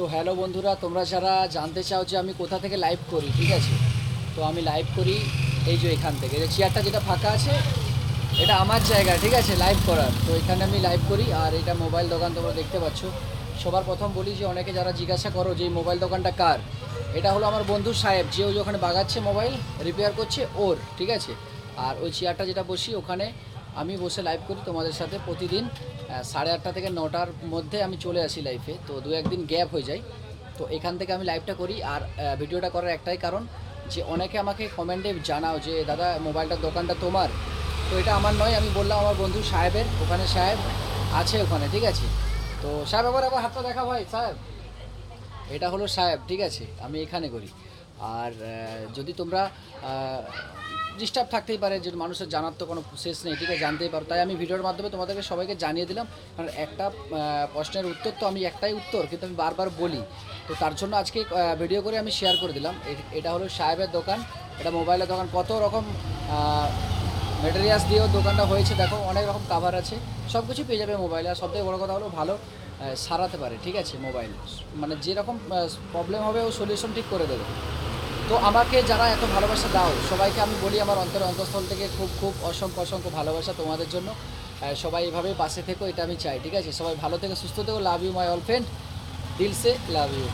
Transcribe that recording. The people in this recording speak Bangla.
তো হ্যালো বন্ধুরা, তোমরা যারা জানতে চাও যে আমি কোথা থেকে লাইভ করি, ঠিক আছে? তো আমি লাইভ করি এই যে এখান থেকে। যে চেয়ারটা যেটা ফাঁকা আছে, এটা আমার জায়গা, ঠিক আছে? লাইভ করার। তো এখানে আমি লাইভ করি, আর এটা মোবাইল দোকান তোমরা দেখতে পাচ্ছ। সবার প্রথম বলি যে অনেকে যারা জিজ্ঞাসা করো যে মোবাইল দোকানটা কার, এটা হলো আমার বন্ধু সাহেব। যে ওই ওখানে বাগাচ্ছে মোবাইল রিপেয়ার করছে ওর, ঠিক আছে? আর ওই চেয়ারটা যেটা বসি ওখানে আমি বসে লাইভ করি, তোমাদের সাথে প্রতিদিন সাড়ে আটটা থেকে নটার মধ্যে আমি চলে আসি লাইভে তো দু একদিন গ্যাপ হয়ে যায়। তো এখান থেকে আমি লাইভটা করি। আর ভিডিওটা করার একটাই কারণ যে অনেকে আমাকে কমেন্টে জানাও যে, দাদা মোবাইলটার দোকানটা তোমার? তো এটা আমার নয়, আমি বললাম আমার বন্ধু সাহেবের, ওখানে সাহেব আছে ওখানে, ঠিক আছে? তো সাহেব আবার আবার হাতটা দেখা ভাই, সাহেব। এটা হলো সাহেব, ঠিক আছে? আমি এখানে করি। আর যদি তোমরা ডিস্টার্ব থাকতেই পারে যে মানুষের জানার তো কোনো শেষ নেই ঠিক আছে জানতেই পারো। তাই আমি ভিডিওর মাধ্যমে তোমাদেরকে সবাইকে জানিয়ে দিলাম, কারণ একটা প্রশ্নের উত্তর তো আমি একটাই উত্তর, কিন্তু আমি বারবার বলি। তো তার জন্য আজকে ভিডিও করে আমি শেয়ার করে দিলাম। এটা হলো সাহেবের দোকান, এটা মোবাইলের দোকান। কত রকম মেটেরিয়ালস দিয়েও দোকানটা হয়েছে, দেখো, অনেক রকম কাভার আছে। সব কিছু পেয়ে যাবে মোবাইলে আর সবথেকে বড় কথা হলো, ভালো সারাতে পারে, ঠিক আছে মোবাইল মানে যেরকম প্রবলেম হবে, ও সলিউশন ঠিক করে দেবে। তো আমাকে যারা এত ভালোবাসা দাও, সবাইকে আমি বলি আমার অন্তর অন্তঃস্থল থেকে খুব খুব অসংখ্য অসংখ্য ভালোবাসা তোমাদের জন্য। সবাই এভাবেই পাশে থেকো, এটা আমি চাই, ঠিক আছে? সবাই ভালো থেকে, সুস্থ থেকো love you my all friend দিল সে লাভ ইউ